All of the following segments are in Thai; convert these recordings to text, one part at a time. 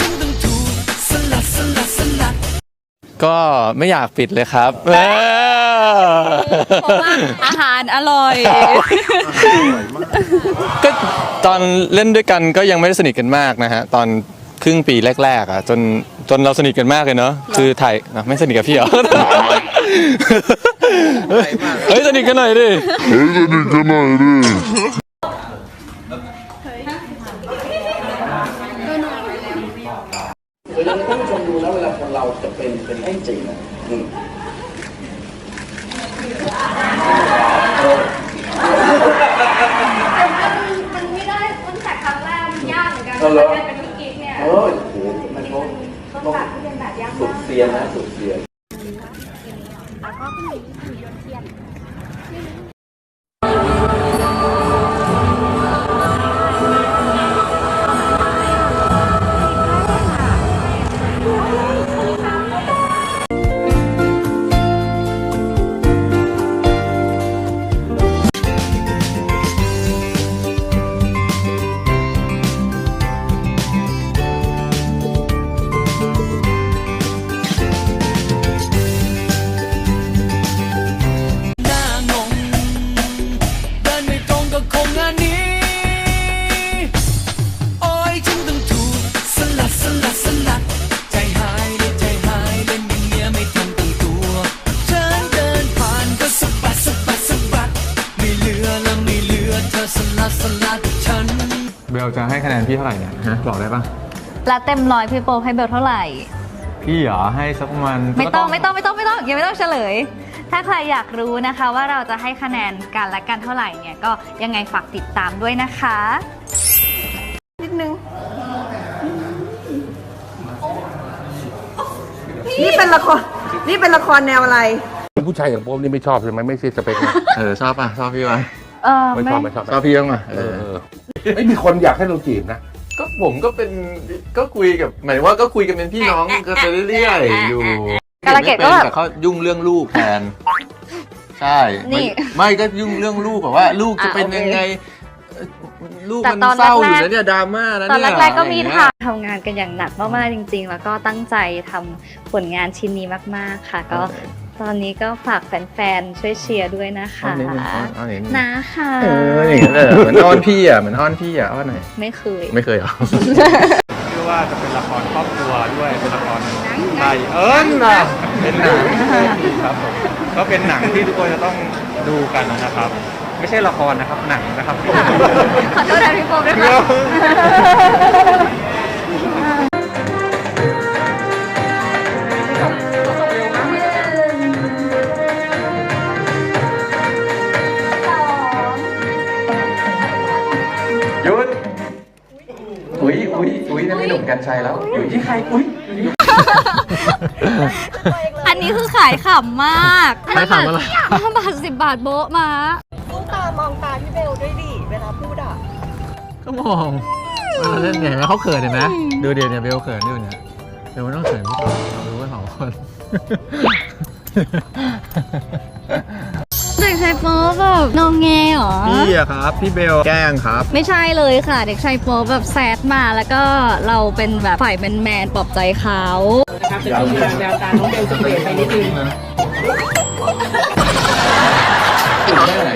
ฉันต้องถูกสลัดสลัดสลัด ก็ไม่อยากปิดเลยครับเออเพราะว่าอาหารอร่อย ก็ตอนเล่นด้วยกันก็ยังไม่ได้สนิทกันมากนะฮะ ตอนครึ่งปีแรก ๆ อะ จนจนเราสนิทกันมากเลยเนาะคือถ่ายอะไม่สนิทกับพี่เหรอเฮ้ยสนิทกันหน่อยดิ ท่านผู้ชมดูแล้วเวลาคนเราจะเป็นเป็นให้จริงอะอืมมันไม่ได้ตั้งแต่ครั้งแรกมันยากเหมือนกันเอาเหรอการเป็นลูกกิ๊กเนี่ยโอ้ยโหมันต้องต้นแบบที่เรียนแบบยากสุมาดกเซียนนะสุดเซียน เธอสลัดสลัดฉัน เบลจะให้คะแนนพี่เท่าไหร่เนี่ยฮะบอกได้ปะแล้วเต็มร้อยพี่โปให้เบลเท่าไหร่ พี่เหรอให้สักประมาณไม่ต้องไม่ต้องไม่ต้องไม่ต้องยังไม่ต้องเฉลย ถ้าใครอยากรู้นะคะว่าเราจะให้คะแนนกันและกันเท่าไหร่เนี่ยก็ยังไงฝากติดตามด้วยนะคะ นิดนึง นี่เป็นละคร นี่เป็นละครแนวอะไร ผู้ชายอย่างโป๊มนี่ไม่ชอบใช่ไหมไม่ใช่สเปคนะ เออชอบป่ะชอบพี่ป่ะ เออไม่ไม่ชอบไม่ชอบชอบพี่บ้างป่ะเอเอออเออไม่มีคนอยากให้เราจีบนะ ก็ผมก็เป็นก็คุยกับหมายถึงว่าก็คุยกันเป็นพี่น้องกันไปเรื่อยๆอยู่กาลเกตก็แบบแต่เขายุ่งเรื่องลูกแทนใช่นี่ไม่ไม่ก็ยุ่งเรื่องลูกแบบว่า ลูกจะเป็นอะโอเคยังไงเอ่อลูกแต่มันตอนเศร้าอยู่แรกๆนะเนี่ยดราม่านะตอนเนี่ยแรกๆก็มีอะไรอย่างเงี้ยทำทำงานกันอย่างหนักมากๆจริง ๆ แล้วก็ตั้งใจทำผลงานชิ้นนี้มาก ๆ ค่ะ ก็ ตอนนี้ก็ฝากแฟนๆช่วยเชียร์ด้วยนะคะเอาหนิเอาเอาหนินะค่ะเอออย่างนั้นเลยเหมือนอ้อนพี่อะเหมือนอ้อนพี่อะอ้อนหน่อยไม่เคย ไม่เคยเหรอ ชื่อว่าจะเป็นละครครอบครัวด้วยเป็นละครไทยเอิญนะเป็นหนังครับผมก็เป็นหนังที่ทุกคนจะต้องดูกันนะครับ ไม่ใช่ละครนะครับหนังนะครับ ขอโทษนะพี่โป๊ปด้วยค่ะ อุ้ยนั่นไม่หนุ่มกัญชัยแล้ว อยู่ที่ใครอุ้ยอันนี้คือขายขำมากขายขำอะไรห้าบาทสิบบาทโบ๊ะมาก็มองมาเล่นไงแล้วเขาเขินเห็นไหมดูเดี๋ยวเนี่ยเบลเขินอยู่เนี่ยเบลไม่ต้องเขินพี่ต่อเรารู้ว่าสองคน เด็กชายโป๊ปแบบงงแงเหรอ พี่อะครับ พี่เบลแกล้งครับ ไม่ใช่เลยค่ะ เด็กชายโป๊ปแบบแซดมาแล้วก็เราเป็นแบบฝ่ายแมนแมนๆปลอบใจเขาจูบได้ไหน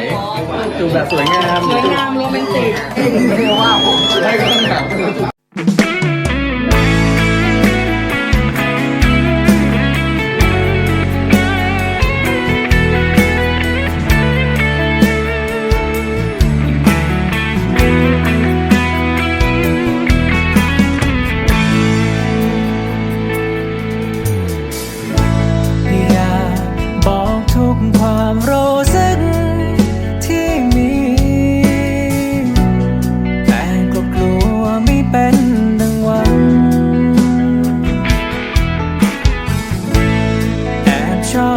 จูบแบบสวยงาม สวยงามโรแมนติกเรียกว่าผมใช่ก็ต้องถาม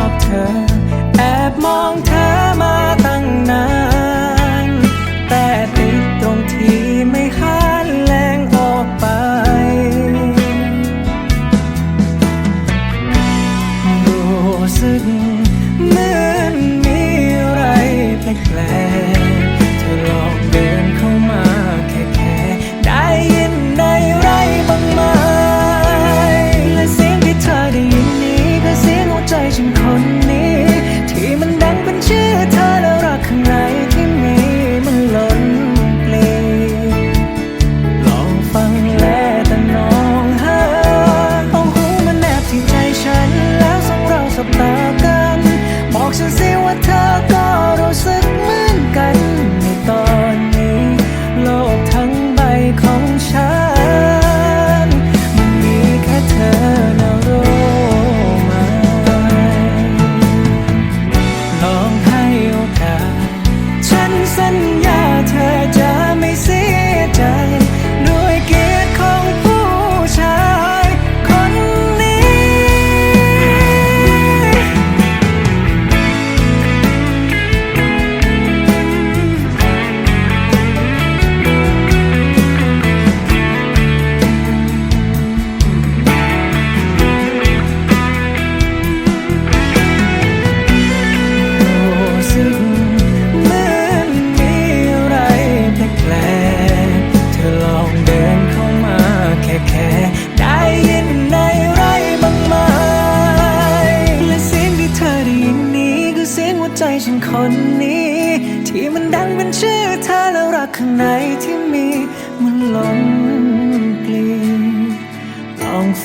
อบเธอ แอบมองเธอมาตั้งนาน แต่ติดตรงที่ไม่หันแรงออกไป รู้สึกเมื่อ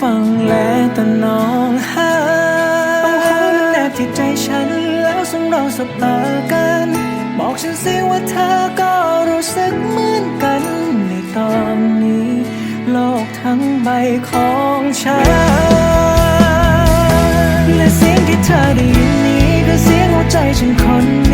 ฟังแล้วแต่น้องหาต้องหามันแนบที่ใจฉันแล้วส่งเราสบตากัน บอกฉันสิว่าเธอก็รู้สึกเหมือนกัน ในตอนนี้ โลกทั้งใบของฉันและเสียงที่เธอได้ยินนี้คือเสียงหัวใจฉันคนนี้